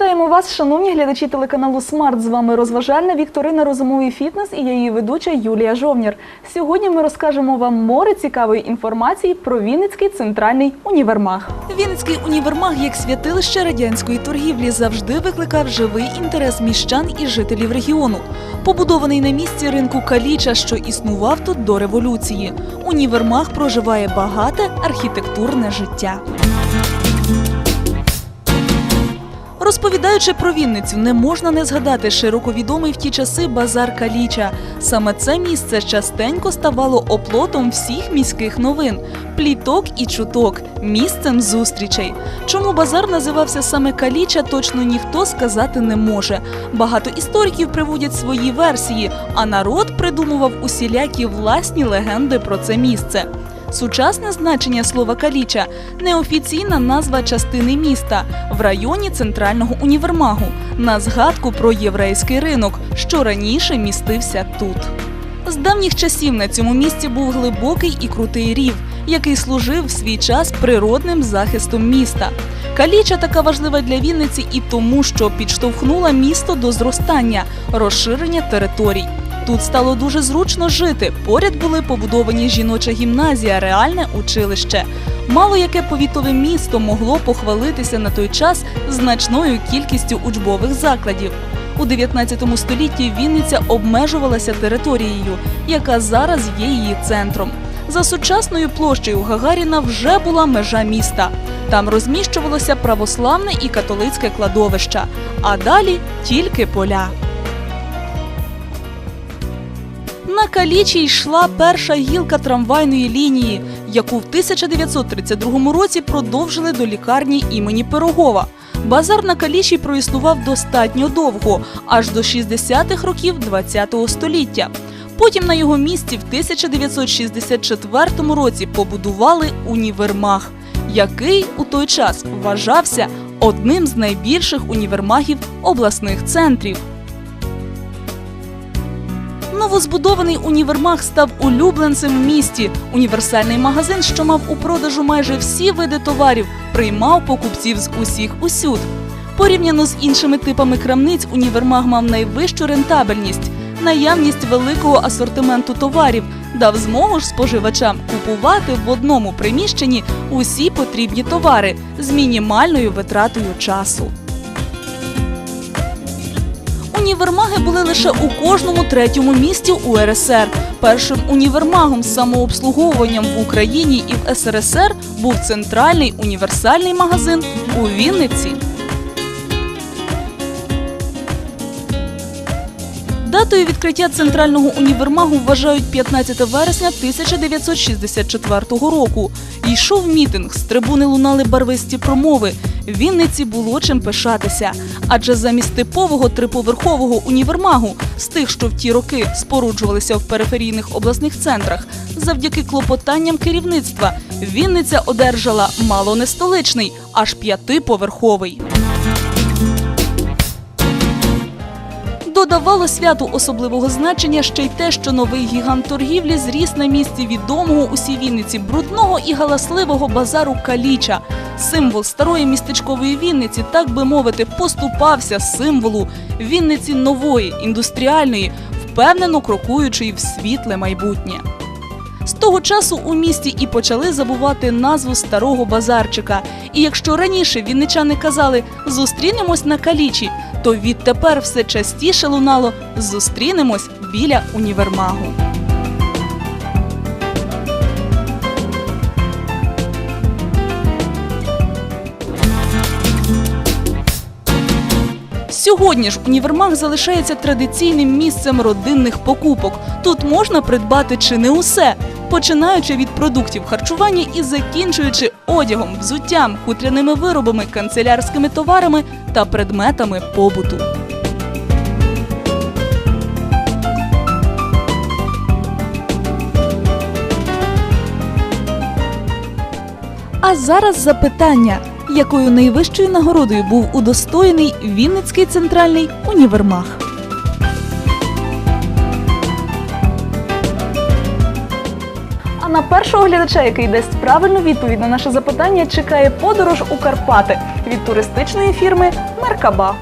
Вітаємо вас, шановні глядачі телеканалу Смарт. З вами розважальна Вікторина Розумовий фітнес і її ведуча Юлія Жовнір. Сьогодні ми розкажемо вам море цікавої інформації про Вінницький центральний універмаг. Вінницький універмаг як святилище радянської торгівлі завжди викликав живий інтерес міщан і жителів регіону. Побудований на місці ринку Каліча, що існував тут до революції. Універмаг проживає багате архітектурне життя. Розповідаючи про Вінницю, не можна не згадати широко відомий в ті часи базар Каліча. Саме це місце частенько ставало оплотом всіх міських новин, пліток і чуток, місцем зустрічей. Чому базар називався саме Каліча, точно ніхто сказати не може. Багато істориків приводять свої версії, а народ придумував усілякі власні легенди про це місце. Сучасне значення слова каліча неофіційна назва частини міста в районі центрального універмагу на згадку про єврейський ринок, що раніше містився тут. З давніх часів на цьому місці був глибокий і крутий рів, який служив в свій час природним захистом міста. Каліча така важлива для Вінниці і тому, що підштовхнула місто до зростання, розширення територій. Тут стало дуже зручно жити. Поряд були побудовані жіноча гімназія, реальне училище. Мало яке повітове місто могло похвалитися на той час значною кількістю учбових закладів. У 19 столітті Вінниця обмежувалася територією, яка зараз є її центром. За сучасною площею Гагаріна вже була межа міста. Там розміщувалося православне і католицьке кладовища, а далі тільки поля. На Калічі йшла перша гілка трамвайної лінії, яку в 1932 році продовжили до лікарні імені Пирогова. Базар на Калічі проіснував достатньо довго, аж до 60-х років ХХ століття. Потім на його місці в 1964 році побудували універмаг, який у той час вважався одним з найбільших універмагів обласних центрів. Новозбудований універмаг став улюбленцем в місті. Універсальний магазин, що мав у продажу майже всі види товарів, приймав покупців з усіх усюд. Порівняно з іншими типами крамниць, універмаг мав найвищу рентабельність, наявність великого асортименту товарів, дав змогу ж споживачам купувати в одному приміщенні усі потрібні товари з мінімальною витратою часу. Універмаги були лише у кожному третьому місті УРСР. Першим універмагом з самообслуговуванням в Україні і в СРСР був центральний універсальний магазин у Вінниці. Датою відкриття центрального універмагу вважають 15 вересня 1964 року. Йшов мітинг, з трибуни лунали барвисті промови. Вінниці було чим пишатися. Адже замість типового триповерхового універмагу, з тих, що в ті роки споруджувалися в периферійних обласних центрах, завдяки клопотанням керівництва, Вінниця одержала мало не столичний, аж п'ятиповерховий. Додавало святу особливого значення ще й те, що новий гігант торгівлі зріс на місці відомого усій Вінниці брудного і галасливого базару Каліча. Символ старої містечкової Вінниці, так би мовити, поступався символу Вінниці нової, індустріальної, впевнено крокуючої в світле майбутнє. З того часу у місті і почали забувати назву старого базарчика. І якщо раніше вінничани казали зустрінемось на калічі, то відтепер все частіше лунало зустрінемось біля універмагу. Сьогодні ж універмаг залишається традиційним місцем родинних покупок. Тут можна придбати чи не усе, починаючи від продуктів харчування і закінчуючи одягом, взуттям, хутряними виробами, канцелярськими товарами та предметами побуту. А зараз запитання, якою найвищою нагородою був удостоєний Вінницький центральний універмаг. На першого глядача, який дасть правильну відповідь на наше запитання, чекає подорож у Карпати від туристичної фірми Меркаба.